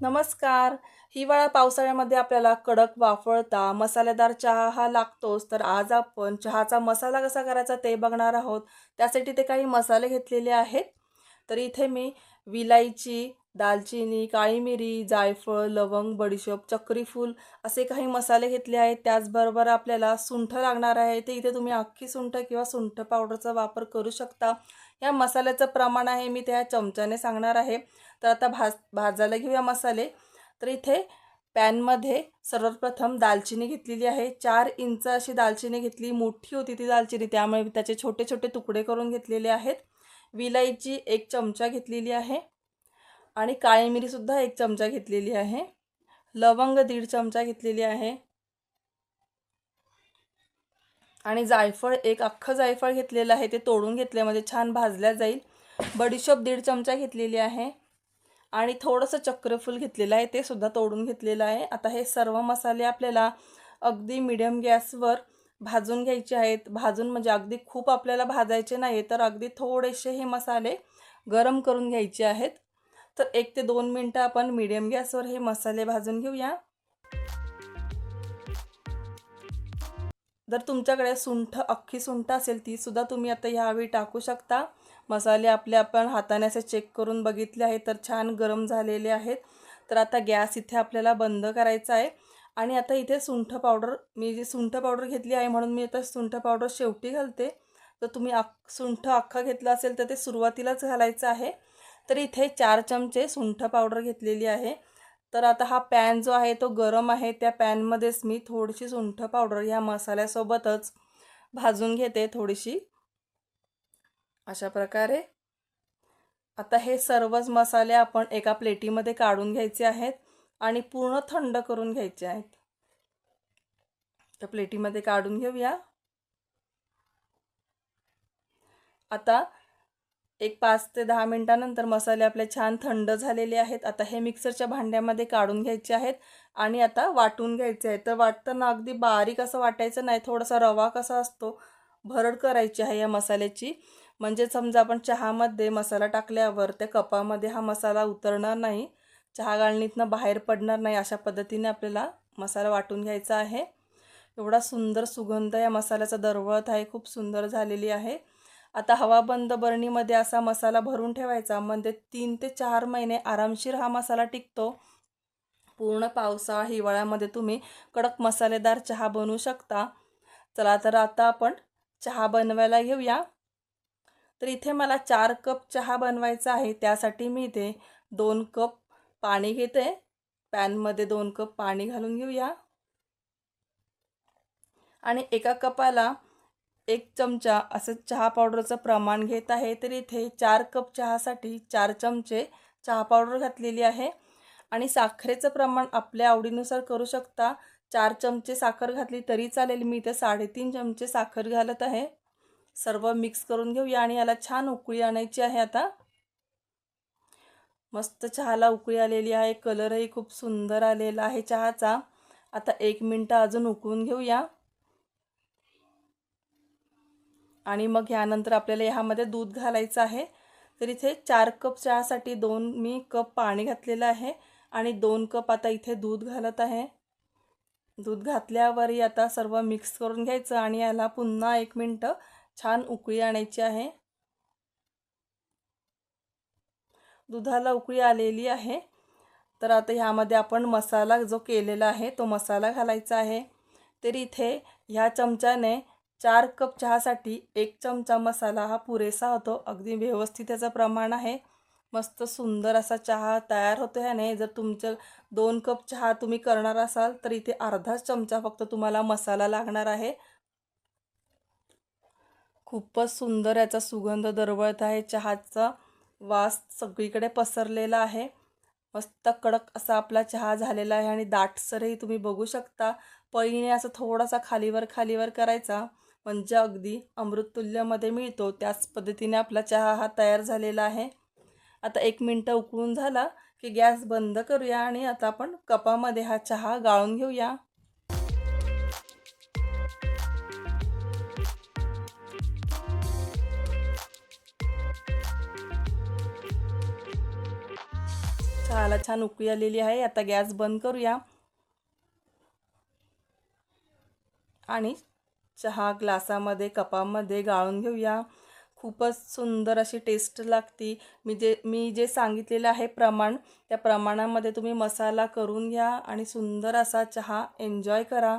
नमस्कार. हिवाळा पावसाळ्यामध्ये आपल्याला कडक वाफळता मसालेदार चहा हा लागतोच. तर आज आपण चहाचा मसाला कसा करायचा ते बघणार आहोत. त्यासाठी ते काही मसाले घेतलेले आहेत. तर इथे मी विलायची दालचिनी काळी मिरी जायफळ लवंग बडीशोप चक्रीफूल असे काही मसाले घेतले आहेत. त्याचबरोबर आपल्याला सुंठ लागणार आहे. ते इथे तुम्ही अख्खी सुंठ किंवा सुंठ पावडरचा वापर करू शकता. या मसाल्याचं प्रमाण आहे मी त्या चमच्याने सांगणार आहे. तर आता भाज भाजायला घेऊया मसाले. तर इथे पॅनमध्ये सर्वप्रथम दालचिनी घेतलेली आहे. चार इंच अशी दालचिनी घेतली. मोठी होती ती दालचिनी त्यामुळे त्याचे छोटे छोटे तुकडे करून घेतलेले आहेत. विलायची एक चमचा घेतलेली आहे. आणि काळी मिरीसुद्धा एक चमचा घेतलेली आहे. लवंग दीड चमचा घेतलेली आहे. आणि जायफळ एक अख्खं जायफळ घेतलेलं आहे ते तोडून घेतल्यामध्ये म्हणजे छान भाजल्या जाईल. बडीशोप दीड चमचा घेतलेली आहे. आणि थोडंसं चक्रफूल घेतलेलं आहे ते सुद्धा तोडून घेतलेलं आहे. आता हे सर्व मसाले आपल्याला अगदी मिडियम गॅसवर भाजून घ्यायचे आहेत. भाजून म्हणजे अगदी खूप आपल्याला भाजायचे नाही तर अगदी थोडेसे हे मसाले गरम करून घ्यायचे आहेत. तर एक ते दोन मिनटं आपण मिडियम गॅसवर हे मसाले भाजून घेऊया. जर तुमच्याकडे सुंठ अख्खी सुंठ असेल ती सुद्धा तुम्ही आता ह्यावेळी टाकू शकता. मसाले आपले आपण हाताने असे चेक करून बघितले आहे तर छान गरम झालेले आहेत. तर आता गॅस इथे आपल्याला बंद करायचा आहे. आणि आता इथे सुंठ पावडर मी जी सुंठ पावडर घेतली आहे म्हणून मी आता सुंठ पावडर शेवटी घालते. तर तुम्ही अख सुंठ अख्खा घेतला असेल तर ते सुरुवातीलाच घालायचं आहे. तर इथे चार चमचे सुंठ पावडर घेतलेली आहे. तर आता हा पॅन जो आहे तो गरम आहे त्या पॅनमध्येच मी थोडीशी सुंठ पावडर ह्या मसाल्यासोबतच भाजून घेते थोडीशी. अशा प्रकारे. आता हे सर्वच मसाले आपण एका प्लेटीमध्ये काढून घ्यायचे आहेत आणि पूर्ण थंड करून घ्यायचे आहेत. तर प्लेटीमध्ये काढून घेऊया. आता एक पाच ते दहा मिनटानंतर मसाले आपले छान थंड झालेले आहेत. आता हे मिक्सरच्या भांड्यामध्ये काढून घ्यायचे आहेत आणि आता वाटून घ्यायचे आहेत. तर वाटताना अगदी बारीक असं वाटायचं नाही थोडासा रवा कसा असतो भरड करायची आहे या मसाल्याची. म्हणजे समजा आपण चहामध्ये मसाला टाकल्यावर त्या कपामध्ये हा मसाला उतरणार नाही चहा गाळणीतनं बाहेर पडणार नाही अशा पद्धतीने आपल्याला मसाला वाटून घ्यायचा आहे. एवढा सुंदर सुगंध या मसाल्याचा दरवळत आहे खूप सुंदर झालेली आहे. आता हवाबंद बरणीमध्ये असा मसाला भरून ठेवायचा. म्हणजे तीन ते चार महिने आरामशीर हा मसाला टिकतो. पूर्ण पावसाळा हिवाळ्यामध्ये तुम्ही कडक मसालेदार चहा बनवू शकता. चला तर आता आपण चहा बनवायला घेऊया. तर इथे मला चार कप चहा बनवायचा आहे. त्यासाठी मी इथे दोन कप पाणी घेते. पॅनमध्ये दोन कप पाणी घालून घेऊया. आणि एका कपाला एक चमचा असं चहा पावडरचं प्रमाण घेत आहे. तर इथे चार कप चहासाठी चार चमचे चहा पावडर घातलेली आहे. आणि साखरेचं प्रमाण आपल्या आवडीनुसार करू शकता. चार चमचे साखर घातली तरी चालेल. मी इथे साडेतीन चमचे साखर घालत आहे. सर्व मिक्स करून घेऊया आणि याला छान उकळी आणायची आहे आता. मस्त चहाला उकळी आलेली आहे. कलरही खूप सुंदर आलेला आहे चहाचा. आता एक मिनटं अजून उकळून घेऊया. आणि मग ह्यानंतर आपल्याला ह्यामध्ये दूध घालायचं आहे. तर इथे चार कप चहासाठी दोन मी कप पाणी घातलेलं आहे आणि दोन कप आता इथे दूध घालत आहे. दूध घातल्यावरही आता सर्व मिक्स करून घ्यायचं आणि याला पुन्हा एक मिनटं छान उकळी आणायची आहे. दुधाला उकळी आलेली आहे. तर आता ह्यामध्ये आपण मसाला जो केलेला आहे तो मसाला घालायचा आहे. तर इथे ह्या चमच्याने चार कप चहासाठी एक चमचा मसाला हा पुरेसा होतो. अगदी व्यवस्थित त्याचं प्रमाण आहे. मस्त सुंदर असा चहा तयार होतो ह्याने जर तुमचं दोन कप चहा तुम्ही करणार असाल तर इथे अर्धाच चमचा फक्त तुम्हाला मसाला लागणार आहे. खूपच सुंदर याचा सुगंध दरवळत आहे. चहाचा वास सगळीकडे पसरलेला आहे. मस्त कडक असा आपला चहा झालेला आहे. आणि दाटसरही तुम्ही बघू शकता. पळीने असं थोडासा खालीवर खालीवर करायचा. म्हणजे अगदी अमृततुल्यमध्ये मिळतो. त्याच पद्धतीने आपला चहा हा तयार झालेला आहे. आता एक मिनटं उकळून झाला की गॅस बंद करूया आणि आता आपण कपामध्ये हा चहा गाळून घेऊया. चहाला छान उकळी आलेली आहे. आता गॅस बंद करूया. आणि चहा ग्लासामध्ये कपामध्ये गाळून घेऊया. खूपच सुंदर अशी टेस्ट लागती. मी जे मी जे सांगितलेलं आहे प्रमाण त्या प्रमाणामध्ये तुम्ही मसाला करून घ्या आणि सुंदर असा चहा एन्जॉय करा.